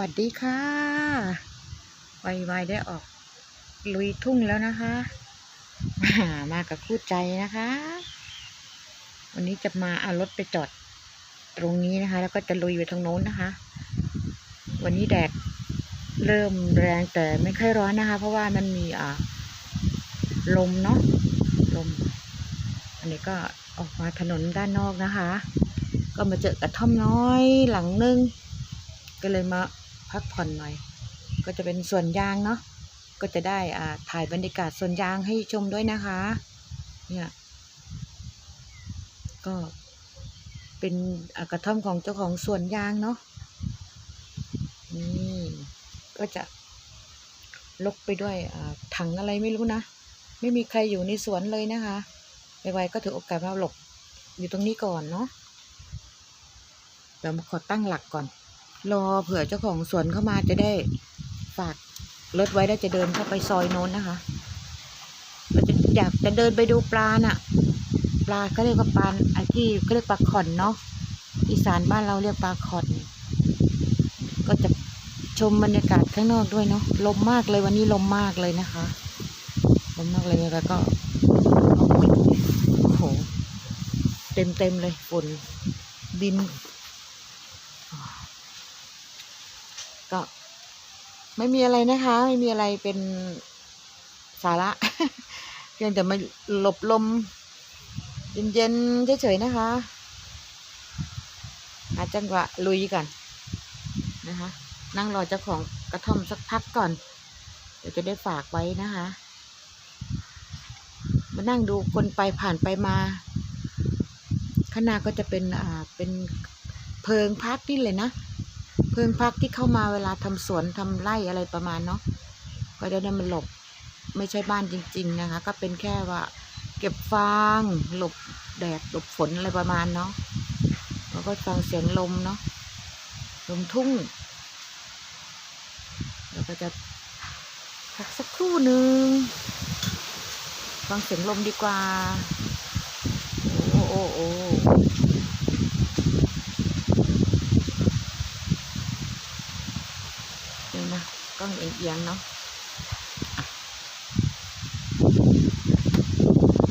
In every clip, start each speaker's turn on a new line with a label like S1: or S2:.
S1: วัสดีค่ะไวๆได้ออกลุยทุ่งแล้วนะคะมามากับคู่ใจนะคะ วันนี้จะมาเอารถไปจอดตรงนี้นะคะ แล้วก็จะลุยไปทางโน้นนะคะ วันนี้แดดเริ่มแรงแต่ไม่ค่อยร้อนนะคะ เพราะว่ามันมีอ่าลมเนาะลม อันนี้ก็ออกมาถนนด้านนอกนะคะ ก็มาเจอกระท่อมน้อยหลังนึง ก็เลยมา พักผ่อนหน่อย ก็จะเป็นสวนยางเนาะก็จะได้อ่าถ่ายบรรยากาศสวนยางให้ชมด้วยนะคะ เนี่ย ก็เป็นกระท่อมของเจ้าของสวนยางเนาะนี่ก็จะลกไปด้วยถังอะไรไม่รู้นะ ไม่มีใครอยู่ในสวนเลยนะคะไวๆก็ถือโอกาสมาหลบอยู่ตรงนี้ก่อนเนาะเดี๋ยวมาขอตั้งหลักก่อน รอเผื่อเจ้าของสวนเข้ามาจะได้ฝากรถไว้แล้วจะเดินเข้าไปซอยโน้นนะคะเราจะอยากจะเดินไปดูปลาน่ะ ปลาก็เรียกว่าปลาไอ้ที่เขาเรียกปลาขอนเนาะอีสานบ้านเราเรียกปลาขอนก็จะชมบรรยากาศข้างนอกด้วยเนาะลมมากเลยวันนี้ลมมากเลยนะคะลมมากเลยแล้วก็โอ้โหเต็มเต็มเลยฝนดิน ก็ ไม่มีอะไรนะคะ ไม่มีอะไรเป็นสาระ เพียงแต่มาหลบลม เย็นๆเฉยๆนะคะหาจังหวะลุยก่อนนะคะ นั่งรอเจ้าของกระท่อมสักพักก่อน เดี๋ยวจะได้ฝากไว้นะคะ มานั่งดูคนไปผ่านไปมาข้างหน้าก็จะเป็นอ่าเป็นเพิงพักนี่เลยนะ เพิงพักที่เข้ามาเวลาทำสวนทำไร่อะไรประมาณเนาะก็จะได้มันหลบไม่ใช่บ้านจริง ๆนะคะ ก็เป็นแค่ว่า เก็บฟางหลบแดดหลบฝนอะไรประมาณเนาะแล้วก็ฟังเสียงลมเนาะลมทุ่งแล้วก็จะพักสักครู่หนึ่งฟังเสียงลมดีกว่า โอ้โอ้โอ้เดี๋ยวนะก ล้องเอียงๆเนาะอะ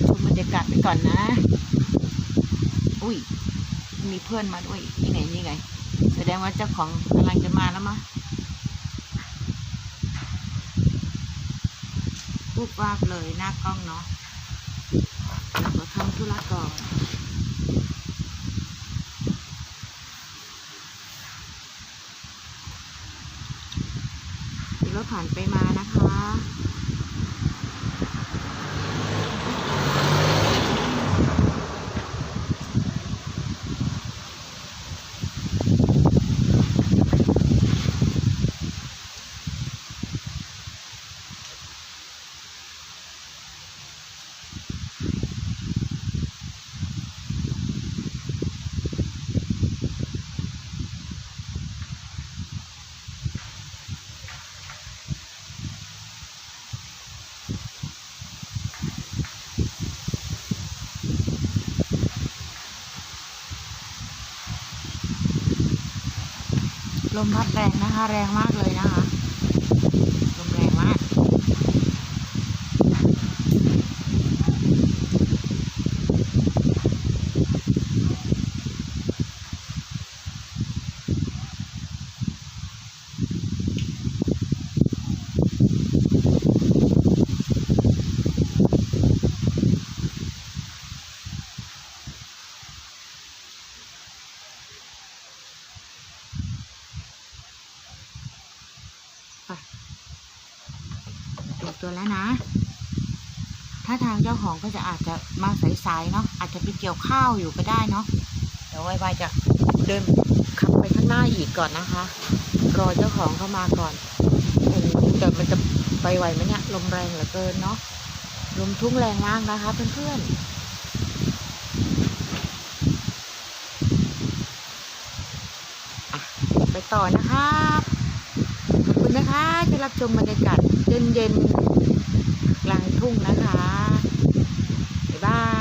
S1: ชมบรรยากาศไปก่อนนะ อุ้ย มีเพื่อนมาด้วยนี่ไงนี่ไง แสดงว่าเจ้าของกำลังจะมาแล้วมะปุ๊บวาบเลยหน้ากล้องเนาะเราทำธุระก่อน ผ่านไปมานะคะ ลมพัดแรงนะคะ แรงมากเลยนะคะ ลมแรงมาก เตัวแล้วนะถ้าทางเจ้าของก็จะอาจจะมาสายๆเนาะอาจจะไปเกี่ยวข้าวอยู่ก็ได้เนาะเดี๋ยวไวๆจะเดินขับไปข้างหน้าอีกก่อนนะคะ รอเจ้าของเข้ามาก่อนโอ้โหแต่มันจะไปไหวไหมเนี่ยลมแรงเหลือเกินเนาะลมทุ่งแรงมากนะคะเพื่อนๆไปต่อนะครับขอบ คุณนะรับชมบรรยากาศเย็นๆกลางทุ่งนะคะ บ๊ายบาย